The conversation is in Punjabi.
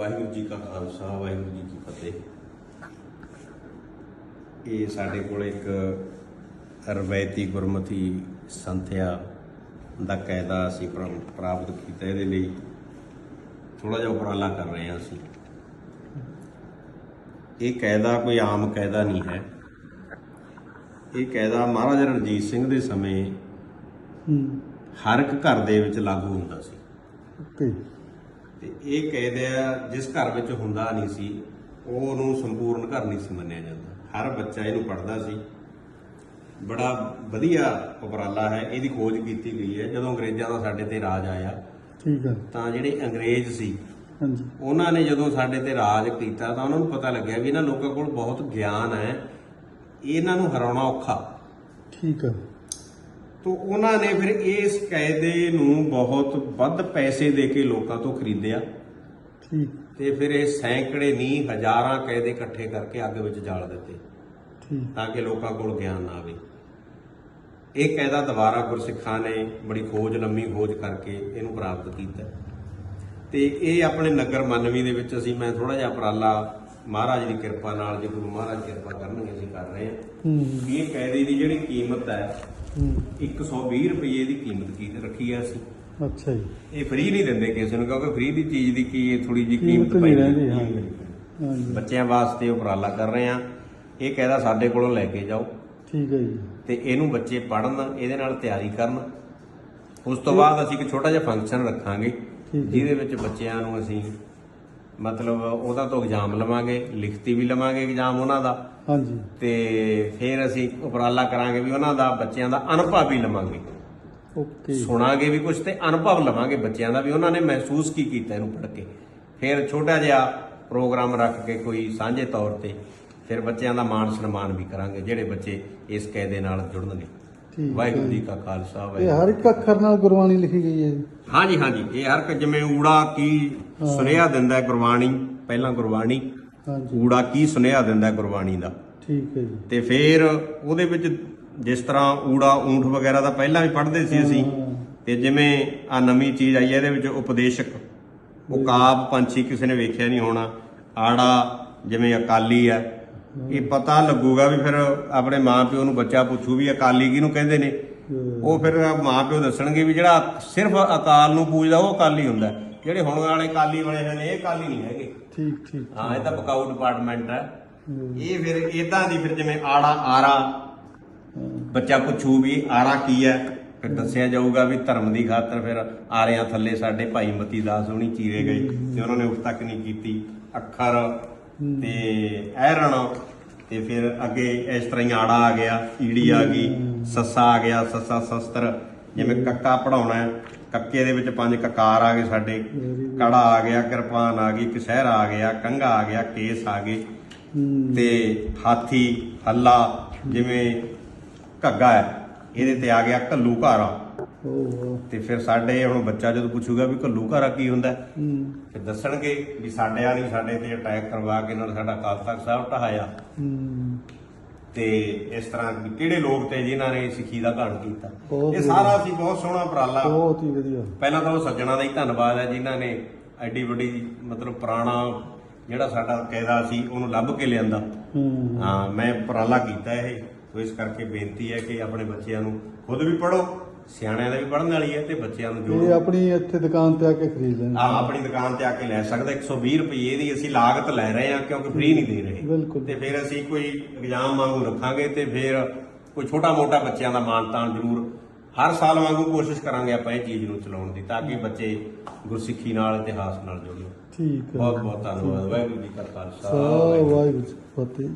ਵਾਹਿਗੁਰੂ ਜੀ ਕਾ ਖਾਲਸਾ ਵਾਹਿਗੁਰੂ ਜੀ ਕੀ ਫਤਿਹ। ਇਹ ਸਾਡੇ ਕੋਲ ਇੱਕ ਰਵਾਇਤੀ ਗੁਰਮਤਿ ਸੰਥਿਆ ਦਾ ਕਾਇਦਾ ਅਸੀਂ ਪ੍ਰਾ- ਪ੍ਰਾਪਤ ਕੀਤਾ। ਇਹਦੇ ਲਈ ਥੋੜਾ ਜਿਹਾ ਉਪਰਾਲਾ ਕਰ ਰਹੇ ਹਾਂ ਅਸੀਂ। ਇਹ ਕਾਇਦਾ ਕੋਈ ਆਮ ਕਾਇਦਾ ਨਹੀਂ ਹੈ। ਇਹ ਕਾਇਦਾ ਮਹਾਰਾਜਾ ਰਣਜੀਤ ਸਿੰਘ ਦੇ ਸਮੇਂ ਹਰ ਇੱਕ ਘਰ ਦੇ ਵਿੱਚ ਲਾਗੂ ਹੁੰਦਾ ਸੀ। ਓਕੇ ਤੇ ਇਹ ਕਾਇਦਾ ਜਿਸ ਘਰ ਵਿੱਚ ਹੁੰਦਾ ਨਹੀਂ ਸੀ ਉਹ ਉਹਨੂੰ ਸੰਪੂਰਨ ਘਰ ਨਹੀਂ ਸੀ ਮੰਨਿਆ ਜਾਂਦਾ। ਹਰ ਬੱਚਾ ਇਹਨੂੰ ਪੜ੍ਹਦਾ ਸੀ। ਬੜਾ ਵਧੀਆ ਉਪਰਾਲਾ ਹੈ ਇਹਦੀ ਖੋਜ ਕੀਤੀ ਗਈ ਹੈ। ਜਦੋਂ ਅੰਗਰੇਜ਼ਾਂ ਦਾ ਸਾਡੇ ਤੇ ਰਾਜ ਆਇਆ ਠੀਕ ਹੈ। ਤਾਂ ਜਿਹੜੇ ਅੰਗਰੇਜ਼ ਸੀ ਹਾਂਜੀ। ਉਹਨਾਂ ਨੇ ਜਦੋਂ ਸਾਡੇ ਤੇ ਰਾਜ ਕੀਤਾ ਤਾਂ ਉਹਨਾਂ ਨੂੰ ਪਤਾ ਲੱਗਿਆ ਵੀ ਇਹਨਾਂ ਲੋਕਾਂ ਕੋਲ ਬਹੁਤ ਗਿਆਨ ਹੈ। ਇਹਨਾਂ ਨੂੰ ਹਰਾਉਣਾ ਔਖਾ। ਠੀਕ ਹੈ। ਤੋ ਉਹਨਾਂ ਨੇ ਫਿਰ ਇਸ ਕਾਇਦੇ ਨੂੰ ਬਹੁਤ ਵੱਧ ਪੈਸੇ ਦੇ ਕੇ ਲੋਕਾਂ ਤੋਂ ਖਰੀਦਿਆ। ਠੀਕ। ਤੇ ਫਿਰ ਇਹ ਸੈਂਕੜੇ ਨਹੀਂ ਹਜ਼ਾਰਾਂ ਕਾਇਦੇ ਇਕੱਠੇ ਕਰਕੇ ਅੱਗ ਵਿੱਚ ਜਾਲ ਦਿੱਤੇ। ਠੀਕ। ਤਾਂ ਕਿ ਲੋਕਾਂ ਕੋਲ ਗਿਆਨ ਨਾ ਆਵੇ। ਇਹ ਕਾਇਦਾ ਦੁਬਾਰਾ ਗੁਰਸਿੱਖਾਂ ਨੇ ਬੜੀ ਖੋਜ ਲੰਮੀ ਖੋਜ ਕਰਕੇ ਇਹਨੂੰ ਪ੍ਰਾਪਤ ਕੀਤਾ। ਤੇ ਇਹ ਆਪਣੇ ਨਗਰ ਮੰਨਵੀ ਦੇ ਵਿੱਚ ਅਸੀਂ ਮੈਂ ਥੋੜਾ ਜਿਹਾ ਉਪਰਾਲਾ ਮਹਾਰਾਜ ਦੀ ਕਿਰਪਾ ਨਾਲ ਜੇ ਗੁਰੂ ਮਹਾਰਾਜ ਕਿਰਪਾ ਕਰਨਗੇ ਅਸੀਂ ਕਰ ਰਹੇ ਹਾਂ। ਇਹ ਕਾਇਦੇ ਦੀ ਜਿਹੜੀ ਕੀਮਤ ਹੂੰ 120 ਰੁਪਏ ਦੀ ਕੀਮਤ ਕੀ ਰੱਖੀ ਹੈ ਅਸੀਂ? ਅੱਛਾ ਜੀ। ਇਹ ਫ੍ਰੀ ਨਹੀਂ ਦਿੰਦੇ ਕਿਸੇ ਨੂੰ ਕਿਉਂਕਿ ਫ੍ਰੀ ਦੀ ਚੀਜ਼ ਦੀ ਕੀ ਥੋੜੀ ਜੀ ਕੀਮਤ ਪੈਂਦੀ ਰਹਿੰਦੀ, ਹੈ। ਬੱਚਿਆਂ ਵਾਸਤੇ ਉਪਰਾਲਾ ਕਰ ਰਹੇ ਆ। ਇਹ ਕਾਇਦਾ ਸਾਡੇ ਕੋਲੋਂ ਲੈ ਕੇ ਜਾਓ। ਠੀਕ ਹੈ ਜੀ। ਤੇ ਇਹਨੂੰ ਬੱਚੇ ਪੜ੍ਹਨ ਇਹਦੇ ਨਾਲ ਤਿਆਰੀ ਕਰਨ। ਉਸ ਤੋਂ ਬਾਅਦ ਅਸੀਂ ਇੱਕ ਛੋਟਾ ਜਿਹਾ ਫੰਕਸ਼ਨ ਰੱਖਾਂਗੇ। ਜਿਹਦੇ ਵਿੱਚ ਬੱਚਿਆਂ ਨੂੰ ਅਸੀਂ ਮਤਲਬ ਉਹਦਾ ਤੋਂ ਐਗਜ਼ਾਮ ਲਵਾਂਗੇ ਲਿਖਤੀ ਵੀ ਲਵਾਂਗੇ ਐਗਜ਼ਾਮ ਉਹਨਾਂ ਦਾ। ਹਾਂਜੀ। ਤੇ ਫਿਰ ਅਸੀਂ ਉਪਰਾਲਾ ਕਰਾਂਗੇ ਵੀ ਉਹਨਾਂ ਦਾ ਬੱਚਿਆਂ ਦਾ ਅਨੁਭਵ ਵੀ ਲਵਾਂਗੇ। ਓਕੇ। ਸੁਣਾਂਗੇ ਵੀ ਕੁਝ ਤੇ ਅਨੁਭਵ ਲਵਾਂਗੇ ਬੱਚਿਆਂ ਦਾ ਵੀ ਉਹਨਾਂ ਨੇ ਮਹਿਸੂਸ ਕੀ ਕੀਤਾ ਇਹਨੂੰ ਪੜ੍ਹ ਕੇ। ਫਿਰ ਛੋਟਾ ਜਿਹਾ ਪ੍ਰੋਗਰਾਮ ਰੱਖ ਕੇ ਕੋਈ ਸਾਂਝੇ ਤੌਰ ਤੇ ਫਿਰ ਬੱਚਿਆਂ ਦਾ ਮਾਣ ਸਨਮਾਨ ਵੀ ਕਰਾਂਗੇ ਜਿਹੜੇ ਬੱਚੇ ਇਸ ਕਾਇਦੇ ਨਾਲ ਜੁੜਨਗੇ। ਠੀਕ ਵਾਹਿਗੁਰੂ ਜੀ ਕਾ ਖਾਲਸਾ ਇਹ ਵਾਹਿਗੁਰੂ ਹਰ ਇੱਕ ਅੱਖਰ ਨਾਲ ਗੁਰਬਾਣੀ ਲਿਖੀ ਗਈ ਹੈ ਜੀ। ਹਾਂਜੀ ਹਾਂਜੀ। ਇਹ ਹਰ ਇੱਕ ਜਿਵੇਂ ਊੜਾ ਕੀ ਸੁਨੇਹਾ ਦਿੰਦਾ ਹੈ ਗੁਰਬਾਣੀ ਪਹਿਲਾਂ ਗੁਰਬਾਣੀ ਹਾਂਜੀ। ਊੜਾ ਕੀ ਸੁਨੇਹਾ ਦਿੰਦਾ ਹੈ ਗੁਰਬਾਣੀ ਦਾ। ਠੀਕ ਹੈ ਜੀ। ਤੇ ਫਿਰ ਉਹਦੇ ਵਿੱਚ ਜਿਸ ਤਰ੍ਹਾਂ ਊੜਾ ਊਂਠ ਵਗੈਰਾ ਦਾ ਪਹਿਲਾਂ ਵੀ ਪੜ੍ਹਦੇ ਸੀ ਅਸੀਂ ਤੇ ਜਿਵੇਂ ਆ ਨਵੀਂ ਚੀਜ਼ ਆਈ ਹੈ ਇਹਦੇ ਵਿੱਚ ਉਪਦੇਸ਼ਕ। ਉਕਾਬ ਪੰਛੀ ਕਿਸੇ ਨੇ ਵੇਖਿਆ ਨਹੀਂ ਹੋਣਾ। ਆੜਾ ਜਿਵੇਂ ਅਕਾਲੀ ਹੈ ਇਹ ਪਤਾ ਲੱਗੂਗਾ ਵੀ ਫਿਰ ਆਪਣੇ ਮਾਪਿਓ ਨੂੰ ਬੱਚਾ ਪੁੱਛੂ ਵੀ ਅਕਾਲੀ ਕਿਹਨੂੰ ਕਹਿੰਦੇ ਨੇ। ਉਹ ਫਿਰ ਮਾਪਿਓ ਦੱਸਣਗੇ ਵੀ ਜਿਹੜਾ ਸਿਰਫ ਅਕਾਲ ਨੂੰ ਪੂਜਦਾ ਉਹ ਅਕਾਲੀ ਹੁੰਦਾ। ਜਿਹੜੇ ਹੁਣ ਵਾਲੇ ਅਕਾਲੀ ਬਣੇ ਹੋਏ ਨੇ ਇਹ ਅਕਾਲੀ ਨਹੀਂ ਹੈਗੇ। ਠੀਕ ਠੀਕ ਹਾਂ ਇਹ ਤਾਂ ਪਕਾਊ ਡਿਪਾਰਟਮੈਂਟ ਹੈ। ਇਹ ਫਿਰ ਇਦਾਂ ਦੀ ਫਿਰ ਜਿਵੇਂ ਆੜਾ ਆਰਾ ਬੱਚਾ ਪੁੱਛੂ ਵੀ ਆਰਾ ਕੀ ਹੈ ਫਿਰ ਦੱਸਿਆ ਜਾਊਗਾ ਵੀ ਧਰਮ ਦੀ ਖਾਤਰ ਫਿਰ ਆਰਿਆਂ ਥੱਲੇ ਸਾਡੇ ਭਾਈ ਮਤੀ ਦਾਸ ਹੋਣੀ ਚੀਰੇ ਗਏ ਤੇ ਉਹਨਾਂ ਨੇ ਉਸ ਤੱਕ ਨਹੀਂ ਕੀਤੀ। ਅੱਖਰ ਤੇ ਐਰਣ ਤੇ ਫਿਰ ਅੱਗੇ ਇਸ ਤਰ੍ਹਾਂ ਹੀ ਆੜਾ ਆ ਗਿਆ ਈੜੀ ਆ ਗਈ ਸੱਸਾ ਆ ਗਿਆ ਸੱਸਾ ਸ਼ਸਤਰ। ਜਿਵੇਂ ਕੱਕਾ ਪੜਾਉਣਾ ਕੱਕੇ ਦੇ ਵਿੱਚ ਪੰਜ ਕਕਾਰ ਆ ਗਏ ਸਾਡੇ। ਕੜਾ ਆ ਗਿਆ ਕਿਰਪਾਨ ਆ ਗਈ ਕਸਹਿਰਾ ਆ ਗਿਆ ਕੰਘਾ ਆ ਗਿਆ ਕੇਸ ਆ ਗਏ। ਤੇ ਹਾਥੀ ਹੱਲਾ ਜਿਵੇਂ ਘੱਗਾ ਹੈ ਇਹਦੇ ਤੇ ਆ ਗਿਆ ਕੱਲੂ ਘਾਰਾ। ਤੇ ਫਿਰ ਸਾਡੇ ਹੁਣ ਬੱਚਾ ਜਦੋਂ ਪੁੱਛੂਗਾ ਵੀ ਕੱਲੂ ਘਾਰਾ ਕੀ ਹੁੰਦਾ ਫਿਰ ਦੱਸਣਗੇ ਵੀ ਸਾਡੇ ਆ ਨਹੀਂ ਸਾਡੇ ਤੇ ਅਟੈਕ ਕਰਵਾ ਕੇ ਨਾਲ ਸਾਡਾ ਅਕਾਲ ਤਖਤ ਸਾਹਿਬ ਢਹਾਇਆ ਤੇ ਇਸ ਤਰ੍ਹਾਂ ਕਿਹੜੇ ਲੋਕ ਤੇ ਜਿਨ੍ਹਾਂ ਨੇ ਸਿੱਖੀ ਦਾ ਘਾਣ ਕੀਤਾ। ਇਹ ਸਾਰਾ ਅਸੀਂ ਬਹੁਤ ਸੋਹਣਾ ਉਪਰਾਲਾ। ਬਹੁਤ ਹੀ ਵਧੀਆ। ਪਹਿਲਾਂ ਤਾਂ ਉਹ ਸੱਜਣਾ ਦਾ ਹੀ ਧੰਨਵਾਦ ਹੈ ਜਿਨ੍ਹਾਂ ਨੇ ਐਡੀ ਵੱਡੀ ਮਤਲਬ ਪੁਰਾਣਾ ਜਿਹੜਾ ਸਾਡਾ ਕਾਇਦਾ ਸੀ ਉਹਨੂੰ ਲੱਭ ਕੇ ਲਿਆਂਦਾ। ਹੂੰ। ਹਾਂ ਮੈਂ ਉਪਰਾਲਾ ਕੀਤਾ ਇਹ। ਸੋ ਇਸ ਕਰਕੇ ਬੇਨਤੀ ਹੈ ਕਿ ਆਪਣੇ ਬੱਚਿਆਂ ਨੂੰ ਖੁਦ ਵੀ ਪੜੋ ਸਿਆਣਿਆਂ ਦਾ ਵੀ ਪੜਨ ਵਾਲੀ ਹੈ ਤੇ ਬੱਚਿਆਂ ਨੂੰ ਇਹ ਜੋੜੋ ਆਪਣੀ ਇੱਥੇ ਦੁਕਾਨ ਤੇ ਆ ਕੇ ਖਰੀਦ ਲੈਣ ਆ ਆਪਣੀ ਦੁਕਾਨ ਤੇ ਆ ਕੇ ਲੈ ਸਕਦਾ 120 ਰੁਪਏ ਦੀ ਅਸੀਂ ਲਾਗਤ ਲੈ ਰਹੇ ਹਾਂ ਕਿਉਂਕਿ ਫ੍ਰੀ ਨਹੀਂ ਦੇ ਰਹੇ। ਬਿਲਕੁਲ। ਤੇ ਫਿਰ ਅਸੀਂ ਕੋਈ ਇਗਜ਼ਾਮ ਵਾਂਗੂ ਰੱਖਾਂਗੇ ਤੇ ਫਿਰ ਕੋਈ ਛੋਟਾ ਮੋਟਾ ਬੱਚਿਆਂ ਦਾ ਮਾਣ ਤਾਣ ਜ਼ਰੂਰ ਹਰ ਸਾਲ ਵਾਂਗੂ ਕੋਸ਼ਿਸ਼ ਕਰਾਂਗੇ ਆਪਾਂ ਇਹ ਚੀਜ਼ ਨੂੰ ਚਲਾਉਣ ਦੀ ਤਾਂ ਕਿ ਬੱਚੇ ਗੁਰਸਿੱਖੀ ਨਾਲ ਇਤਿਹਾਸ ਨਾਲ ਜੁੜਨ। ਠੀਕ ਹੈ। ਬਹੁਤ ਬਹੁਤ ਧੰਨਵਾਦ। ਵਾਹਿਗੁਰੂ ਜੀ ਕਾ ਖਾਲਸਾ। ਜੀ। ਵਾਹਿਗੁਰੂ ਜੀ ਕੀ ਫਤਿਹ।